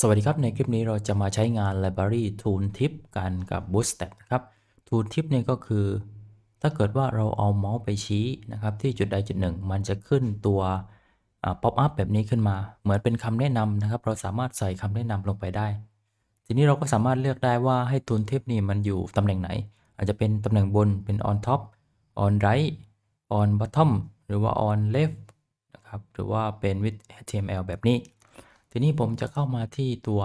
สวัสดีครับ ในคลิปนี้เราจะมาใช้งาน Library Tooltip กันกับ Bootstrap นะครับ Tooltip เนี่ยก็คือ ถ้าเกิดว่าเราเอาเมาส์ไปชี้นะครับ ที่จุดใดจุดหนึ่ง มันจะขึ้นตัวป๊อปอัพแบบนี้ขึ้นมา เหมือนเป็นคำแนะนำนะครับ เราสามารถใส่คำแนะนำลงไปได้ ทีนี้เราก็สามารถเลือกได้ว่าให้ Tooltip นี่มันอยู่ตำแหน่งไหน อาจจะเป็นตำแหน่งบนเป็น on top on right on bottom หรือว่า on left นะครับหรือว่าเป็น with HTML แบบนี้ ทีนี้ผมจะเข้ามาที่ตัว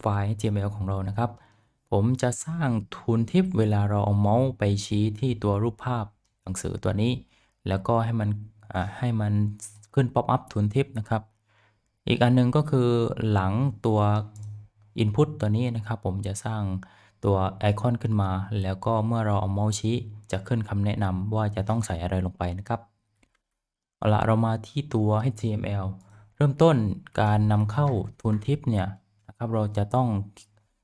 ไฟล์ HTML ของเรานะครับ ผมจะสร้างทูนทิปเวลาเราเอาเมาส์ไปชี้ที่ตัวรูปภาพหนังสือตัวนี้ แล้วก็ให้มันให้มันขึ้น pop up ทูนทิปนะครับ อีกอันนึงก็คือหลังตัว input ตัวนี้นะครับ ผมจะสร้างตัวไอคอนขึ้นมา แล้วก็เมื่อเราเอาเมาส์ชี้จะขึ้นคำแนะนำว่าจะต้องใส่อะไรลงไปนะครับ เอาละเรามาที่ตัว HTML ริ่มต้นการนำเข้า Tooltip เนี่ยนะครับเราจะต้อง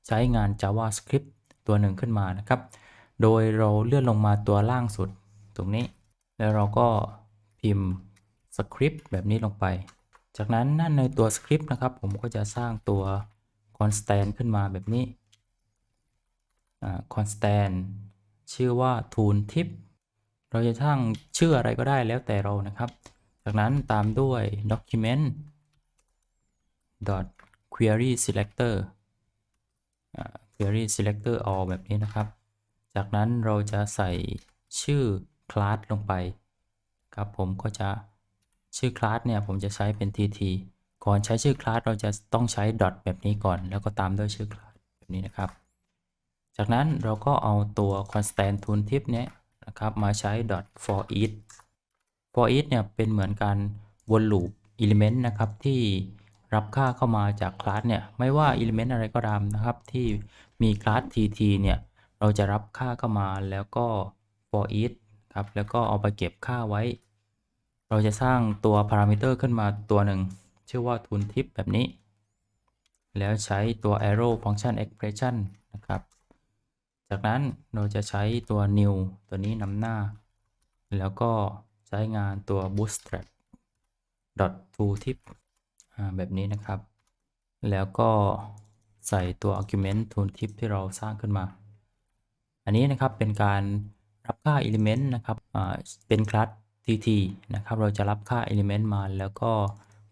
ใช้งาน JavaScript ตัวหนึ่งขึ้นมานะครับ โดยเราเลื่อนลงมาตัวล่างสุดตรงนี้ แล้วเราก็พิมพ์สคริปต์แบบนี้ลงไป จากนั้นนั่นในตัวสคริปต์นะครับผมก็จะสร้างตัว constant ขึ้นมาแบบนี้ constant ชื่อว่า tooltip เราจะสร้างชื่ออะไรก็ได้แล้วแต่เรานะครับ จากนั้นตามด้วย document dot query selector query selector all แบบนี้นะครับ จากนั้นเราจะใส่ชื่อ class ลงไปครับผมก็จะชื่อ class เนี่ยผมจะใช้เป็น tt ก่อนใช้ชื่อ class เราจะต้องใช้ dot แบบนี้ก่อน แล้วก็ตามด้วยชื่อ class แบบนี้นะครับ จากนั้นเราก็เอาตัว constant tooltip เนี้ยนะครับมาใช้ dot for each for each เนี่ยเป็นเหมือนการวนลูป element นะครับที่ รับค่าเข้ามาจากคลาสเนี่ยไม่ว่า element อะไรก็ตามนะครับ ที่มีคลาส tt เนี่ยเราจะรับค่าเข้ามาแล้วก็ for each ครับแล้วก็เอาไปเก็บค่าไว้ เราจะสร้างตัว parameter ขึ้นมาตัวหนึ่ง ชื่อว่า tooltip แบบนี้ แล้วใช้ตัว arrow function expression นะครับ จากนั้นเราจะใช้ตัว new ตัวนี้นำหน้า แล้วก็ใช้งานตัว bootstrap tooltip แบบนี้นะครับ แล้วก็ใส่ตัว argument tooltip ที่เราสร้างขึ้นมา อันนี้นะครับเป็นการรับค่า element นะครับเป็นคลาส tt นะครับ เราจะรับค่า element มาแล้วก็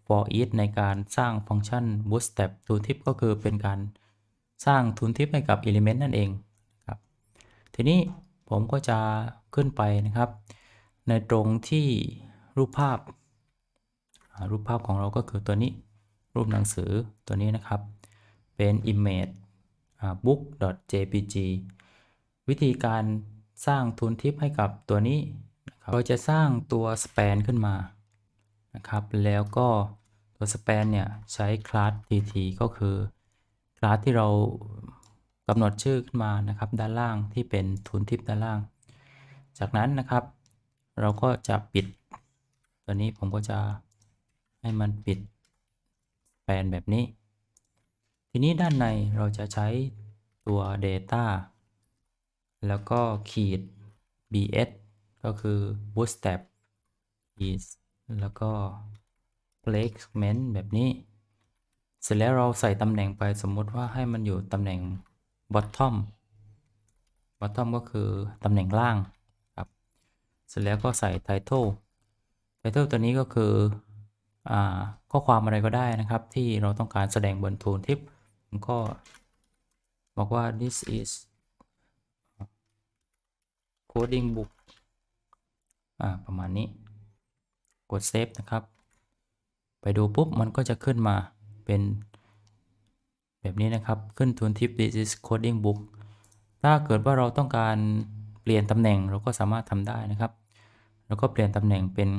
for each ในการสร้างฟังก์ชัน bootstrap tooltip ก็คือเป็นการสร้าง tooltip ให้กับ element นั่นเองครับทีนี้ผมก็จะขึ้นไปนะครับ ในตรงที่รูปภาพ รูปภาพของเราก็คือตัวนี้รูปหนังสือตัวนี้นะครับ เป็น image book jpg วิธีการสร้างทุนทิปให้กับตัวนี้นรเราจะสร้างตัว span ขึ้นมานะครับ แล้วก็ตัว span เนี่ยใช้คลาส tt ก็คือคลาสที่เรากำหนดชื่อขึ้นมานะครับ ด้านล่างที่เป็นทุนทิปด้านล่าง จากนั้นนะครับ เราก็จะปิด ตัวนี้ผมก็จะ ให้มันปิดแปลนแบบนี้ ทีนี้ด้านในเราจะใช้ตัว data แล้วก็ขีด bs ก็คือ bootstrap is แล้วก็ placement แบบนี้ เสร็จแล้วเราใส่ตำแหน่งไปสมมติว่าให้มันอยู่ตำแหน่ง bottom bottom ก็คือตำแหน่งล่างครับ เสร็จแล้วก็ใส่ title title ตัวนี้ก็คือ ข้อความอะไรก็ได้นะครับ ที่เราต้องการแสดงบนทูนทิปผมก็บอกว่า this is coding book ประมาณนี้ กด save นะครับ ไปดูปุ๊บมันก็จะขึ้นมาเป็นแบบนี้นะครับ ขึ้นทูนทิป this is coding book ถ้าเกิดว่าเราต้องการเปลี่ยนตำแหน่งเราก็สามารถทำได้นะครับ แล้วก็เปลี่ยนตำแหน่งเป็น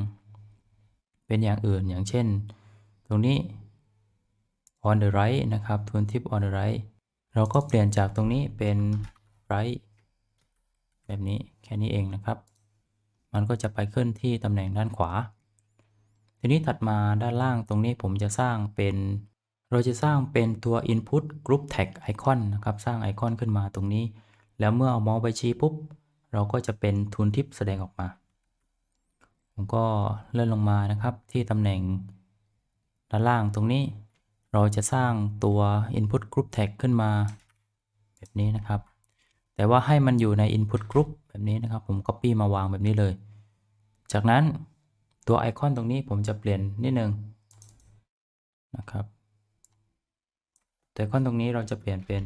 เป็นอย่างอื่นอย่างเช่น ตรงนี้ on the right นะครับ tooltip on the right เราก็เปลี่ยนจากตรงนี้เป็น right แบบนี้แค่นี้เองนะครับ มันก็จะไปขึ้นที่ตำแหน่งด้านขวา ทีนี้ถัดมาด้านล่างตรงนี้ผมจะสร้างเป็น เราจะสร้างเป็นตัว input group tag icon นะครับ สร้างไอคอนขึ้นมาตรงนี้ แล้วเมื่อเอาเมาส์ไปชี้ปุ๊บ เราก็จะเป็น tooltip แสดงออกมา ผมก็เลื่อนลงมานะครับที่ตำแหน่งด้านล่างตรงนี้เราจะสร้างตัว input group tag ขึ้นมา แบบนี้นะครับ แต่ว่าให้มันอยู่ใน input group แบบนี้นะครับ ผม copy มาวางแบบนี้เลย จากนั้นตัวไอคอนตรงนี้ผมจะเปลี่ยนนิดนึงนะครับแต่ไอคอนตรงนี้เราจะเปลี่ยนเป็น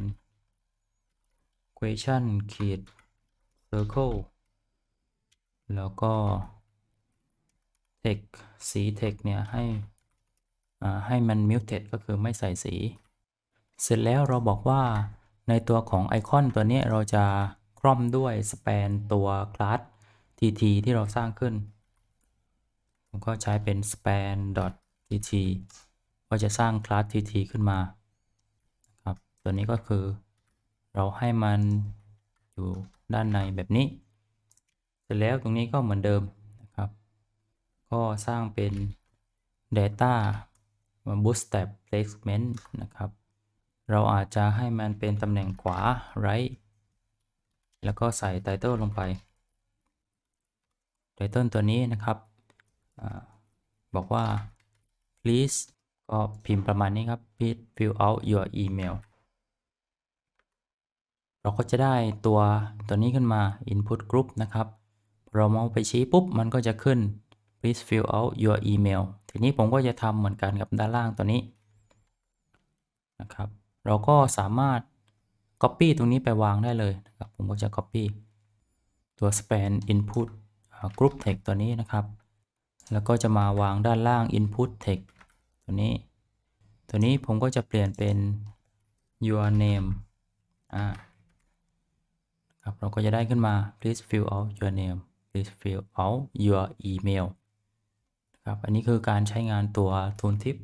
question ขีด circle แล้วก็ text สี text เนี่ยให้ให้มัน muted ก็คือไม่ใส่สี เสร็จแล้วเราบอกว่าในตัวของไอคอนตัวนี้เราจะคร่อมด้วย span ตัวคลาส tt ที่เราสร้างขึ้น ผมก็ใช้เป็น span tt ก็จะสร้างคลาส tt ขึ้นมาครับตัวนี้ก็คือ เราให้มันอยู่ด้านในแบบนี้ เสร็จแล้วตรงนี้ก็เหมือนเดิม ก็สร้างเป็น data bootstrap placement นะครับ เราอาจจะให้มันเป็นตำแหน่งขวา right แล้วก็ใส่ title ลงไป title ตัวนี้นะครับอบอกว่า please ก็พิมพ์ประมาณนี้ครับ please fill out your email เราก็จะได้ตัวตัวนี้ขึ้นมา input group นะครับ เรามองไปชี้ปุ๊บ มันก็จะขึ้น please fill out your email ทีนี้ผมก็จะทำเหมือนกันกับด้านล่างตัวนี้นะครับ เราก็สามารถ copy ตรงนี้ไปวางได้เลยนะครับ ผมก็จะ copy ตัว span input group text ตัวนี้นะครับ แล้วก็จะมาวางด้านล่าง input text ตัวนี้ ตัวนี้ผมก็จะเปลี่ยนเป็น your name อ่าครับเราก็จะได้ขึ้นมา please fill out your name please fill out your email ครับ อันนี้คือการใช้งานตัว tooltip